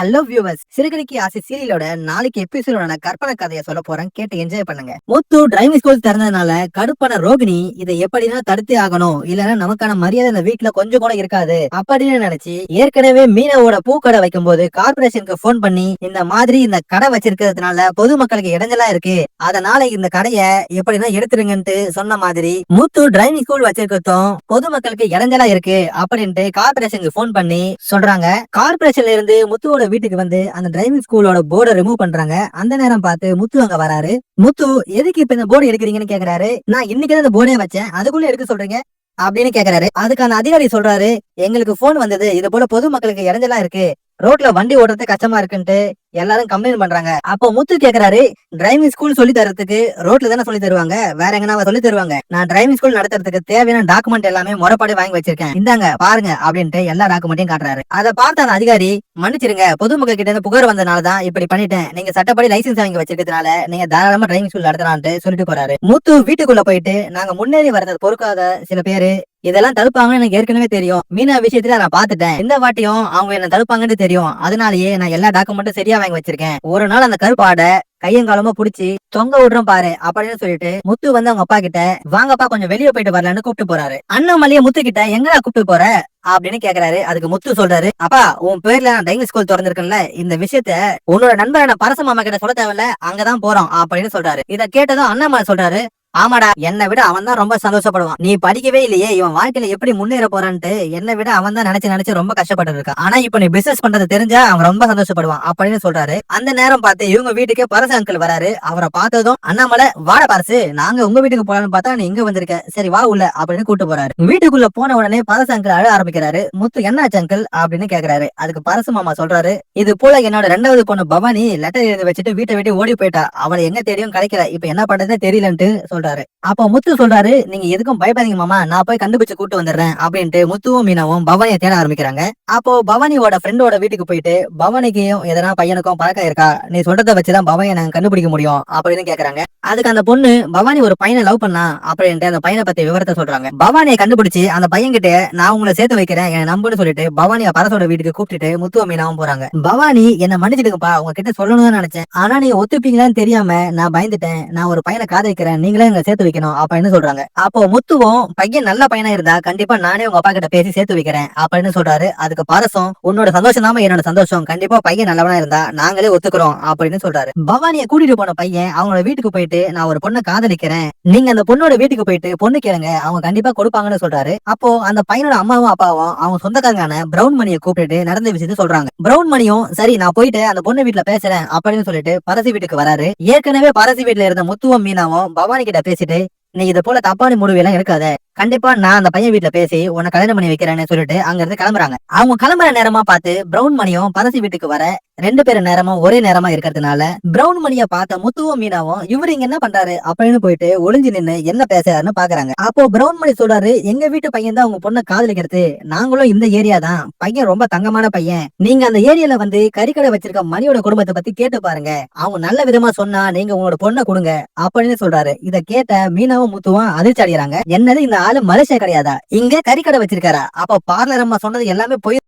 Hello viewers சிறுகடிக்கு ஆசை சீரியலோட நாளைக்கு எபிசோட கற்பனை கதையை சொல்ல போறேன். கேட்டு என்ஜாய் பண்ணுங்க. முத்து டிரைவிங் ஸ்கூல் திறந்ததுனால கடுப்பான ரோகிணி இதை எப்படின்னா தடுத்தே ஆகணும். இல்லைன்னா நமக்கான மரியாதை இந்த வீட்டுல கொஞ்சம் கூட இருக்காது. அப்படின்னு நினைச்சு ஏற்கனவே மீனவோட பூக்கடை வைக்கும் போது கார்பரேஷனுக்கு போன் பண்ணி இந்த மாதிரி இந்த கடை வச்சிருக்கிறதுனால பொதுமக்களுக்கு இடைஞ்சலா இருக்கு. அதனால இந்த கடையை எப்படின்னா எடுத்துருங்கன்ட்டு சொன்ன மாதிரி முத்து டிரைவிங் ஸ்கூல் வச்சிருக்கிறதும் பொதுமக்களுக்கு இடைஞ்சலா இருக்கு அப்படின்ட்டு கார்பரேஷனுக்கு போன் பண்ணி சொல்றாங்க. கார்பரேஷன்ல இருந்து முத்துவோட வீட்டுக்கு வந்து அந்த டிரைவிங் ஸ்கூலோட போர்டை ரிமூவ் பண்றாங்க. அந்த நேரம் பார்த்து முத்து அங்க வராரு. முத்து எதுக்கு இப்ப இந்த போர்டு எடுக்கிறீங்கன்னு கேக்குறாரு. நான் இன்னைக்கு அந்த போர்டே வச்சேன். அதுக்குள்ள எடுக்க சொல்றீங்க அப்படின்னு கேக்குறாரு. அதுக்கான அதிகாரி சொல்றாரு எங்களுக்கு போன் வந்தது. இது போல பொதுமக்களுக்கு இடைஞ்சலா இருக்கு. ரோட்ல வண்டி ஓட்டுறது கஷ்டமா இருக்குன்ட்டு எல்லாரும் கம்ப்ளைண்ட் பண்றாங்க. அப்போ முத்து கேக்குறாரு டிரைவிங் ஸ்கூல் சொல்லி தரதுக்கு ரோட்ல தானே சொல்லி தருவாங்க? வேற எங்கன்னா சொல்லி தருவாங்க. நான் டிரைவிங் ஸ்கூல் நடத்துறதுக்கு தேவையான டாக்குமெண்ட் எல்லாமே முறைப்படி வாங்கி வச்சிருக்கேன். இந்தாங்க பாருங்க அப்படின்ட்டு எல்லா டாக்குமெண்ட்டையும் காட்டுறாரு. அதை பார்த்த அந்த அதிகாரி மன்னிச்சிருங்க பொதுமக்கள் கிட்ட இருந்து புகார் வந்தனால தான் இப்படி பண்ணிட்டேன். நீங்க சட்டப்படி லைசன்ஸ் வாங்கி வச்சிருக்கிறதுனால நீங்க தாராளமா டிரைவிங் ஸ்கூல் நடத்தலாம்னு சொல்லிட்டு போறாரு. முத்து வீட்டுக்குள்ள போயிட்டு நாங்க முன்னேறி வரதை பொறுக்காத சில பேரு இதெல்லாம் தடுப்பாங்கன்னு எனக்கு ஏற்கனவே தெரியும். மீனா விஷயத்துல நான் பாத்துட்டேன் இந்த வாட்டியும் அவங்க என்ன தடுப்பாங்கன்னு தெரியும். அதனாலயே நான் எல்லா டாக்குமெண்ட்டும் சரியா வாங்கி வச்சிருக்கேன். ஒரு நாள் அந்த கருப்பாட கையங்காலமா புடிச்சு தொங்க விடுறோம் பாரு அப்படின்னு சொல்லிட்டு முத்து வந்து அவங்க அப்பா கிட்ட வாங்கப்பா கொஞ்சம் வெளியே போயிட்டு வரலான்னு கூப்பிட்டு போறாரு. அண்ணாமலைய முத்து கிட்ட எங்கடா கூப்பிட்டு போற? அப்படின்னு கேக்குறாரு. அதுக்கு முத்து சொல்றாரு அப்பா உன் பேர்ல நான் டைனிங் ஸ்கூல் திறந்திருக்கேன்ல இந்த விஷயத்த உன்னோட நண்பரான பரச மாமா கிட்ட சொல்ல தேவையில்ல அங்கதான் போறோம் அப்படின்னு சொல்றாரு. இத கேட்டதும் அண்ணாமலை சொல்றாரு ஆமாடா என்னை விட அவன் தான் ரொம்ப சந்தோஷப்படுவான். நீ படிக்கவே இல்லையே இவன் வாழ்க்கையில எப்படி முன்னேற போறான்ட்டு என்னை விட அவன் தான் நினைச்சு நினைச்சு ரொம்ப கஷ்டப்பட்டு இருக்கான் ஆனா இப்ப நீ பிசினஸ் பண்றது தெரிஞ்சா அவன் ரொம்ப சந்தோஷப்படுவான் அப்படின்னு சொல்றாரு. அந்த நேரம் பார்த்து இவங்க வீட்டுக்கே பரசு அங்கிள் வராரு. அவரை பார்த்ததும் அண்ணாமலை வாட பரசு நாங்க உங்க வீட்டுக்கு போலான்னு பார்த்தா நீ இங்க வந்திருக்க. சரி வா உள்ள அப்படின்னு கூட்டு போறாரு. வீட்டுக்குள்ள போன உடனே பரசு அங்கிள் அழ ஆரம்பிக்கிறாரு. முத்து என்னாச்சு அங்கிள் அப்படின்னு கேக்குறாரு. அதுக்கு பரசு மாமா சொல்றாரு இது போல என்னோட ரெண்டாவது பொண்ணு பவானி லெட்டர் எழுதி வச்சுட்டு வீட்டை விட்டு ஓடி போயிட்டா. அவளை எங்க தேடியும் கிடைக்கல இப்ப என்ன பண்றதே தெரியலன்ட்டு சொல்றாரு. அப்போ முத்து சொல்றாரு நீங்க எதுக்கும் பயப்படாதீங்க மாமா நான் போய் கண்டுபிடிச்சு கூட்டு வந்துடுறேன் அப்படின்ட்டு முத்துவும் மீனாவும் பவானியை தேட ஆரம்பிக்கிறாங்க. அப்போ பவானியோட ஃப்ரெண்டோட வீட்டுக்கு போயிட்டு பவானிக்கும் எதனா பையனுக்கும் பழக்கம் இருக்கா? நீ சொல்றத வச்சுதான் பவானியை நாங்க கண்டுபிடிக்க முடியும் அப்படின்னு கேக்குறாங்க. அதுக்கு அந்த பொண்ணு பவானி ஒரு பையனை லவ் பண்ணா? அப்படின்ட்டு அந்த பையனை பத்தி விவரத்தை சொல்றாங்க. பவானியை கண்டுபிடிச்சு அந்த பையன் கிட்ட நான் உங்களை சேர்த்து வைக்கிறேன் என் நம்புன்னு சொல்லிட்டு பவானிய பரசோட வீட்டுக்கு கூப்பிட்டுட்டு முத்துவ மீனாவும் போறாங்க. பவானி என்ன மன்னிச்சிடுங்கப்பா உங்ககிட்ட சொல்லணும்னு நினைச்சேன். ஆனா நீங்க ஒத்துப்பீங்களான்னு தெரியாம நான் பயந்துட்டேன். நான் ஒரு பையனை காதலிக்கிறேன். நீங்களே எங்களை சேர்த்து வைக்கணும். அப்படின்னு சொல்றாங்க? அப்போ முத்துவும் பையன் நல்ல பையனா இருந்தா கண்டிப்பா நானே உங்க அப்பா கிட்ட பேசி சேர்த்து வைக்கிறேன். அப்படின்னு சொல்றாரு? அதுக்கு பரசம் உன்னோட சந்தோஷம் தான் என்னோட சந்தோஷம். கண்டிப்பா பையன் நல்லவனா இருந்தா நாங்களே ஒத்துக்கிறோம். அப்படின்னு சொல்றாரு. பவானிய கூட்டிட்டு போன பையன் அவங்களோட வீட்டுக்கு போயிட்டு நான் ஒரு பொண்ணை காதலிக்கிறேன். நீங்க அந்த பொண்ணோட வீட்டுக்கு போயிட்டு பொண்ணு கேளுங்க. அவங்க கண்டிப்பா கொடுப்பாங்கன்னு சொல்றாரு. அப்போ அந்த பையனோட அம்மாவும் அப்பாவும் அவங்க சொந்தக்காரங்கான பிரவுன் மணியை கூப்பிட்டு நடந்த விஷயத்தை சொல்றாங்க. பிரவுன் மணியும் சரி நான் போயிட்டு அந்த பொண்ணு வீட்டுல பேசுறேன். அப்படின்னு சொல்லிட்டு பரசி வீட்டுக்கு வராரு. ஏற்கனவே பரசி வீட்டுல இருந்த முத்துவம் மீனாவும் பவானி கிட்ட பேசிட்டு நீ இது போல தப்பான முடிவு எல்லாம் எடுக்காத. கண்டிப்பா நான் அந்த பையன் வீட்டுல பேசி உன்னை கல்யாணம் பண்ணி வைக்கிறேன்னு சொல்லிட்டு அங்க இருந்து கிளம்புறாங்க. அவங்க கிளம்புற நேரமா பார்த்து பிரவுன் மணியும் பரசி வீட்டுக்கு வர ரெண்டு பேரும் நேரமும் ஒரே நேரமா இருக்கிறதுனால பிரவுன் மணிய பார்த்த முத்துவும் மீனாவும் இவரு இங்க என்ன பண்றாரு அப்படின்னு போயிட்டு ஒளிஞ்சு நின்னு என்ன பேசுறாருன்னு பாக்குறாங்க. அப்போ பிரவுன் மணி சொல்றாரு எங்க வீட்டு பையன் தான் உங்க பொண்ணை காதலிக்கிறது. நாங்களும் இந்த ஏரியா தான். பையன் ரொம்ப தங்கமான பையன். நீங்க அந்த ஏரியால வந்து கறிக்கடை வச்சிருக்க மணியோட குடும்பத்தை பத்தி கேட்டு பாருங்க. அவங்க நல்ல விதமா சொன்னா நீங்க உங்களோட பொண்ணை கொடுங்க. அப்படின்னு சொல்றாரு. இத கேட்ட மீனாவும் முத்துவும் அதிர்ச்சி அடைகிறாங்க என்னது இந்த ஆளு மலேசியா கிடையாதா? இங்க கறிக்கடை வச்சிருக்காரா? அப்ப பார்லர் அம்மா சொன்னது எல்லாமே போய்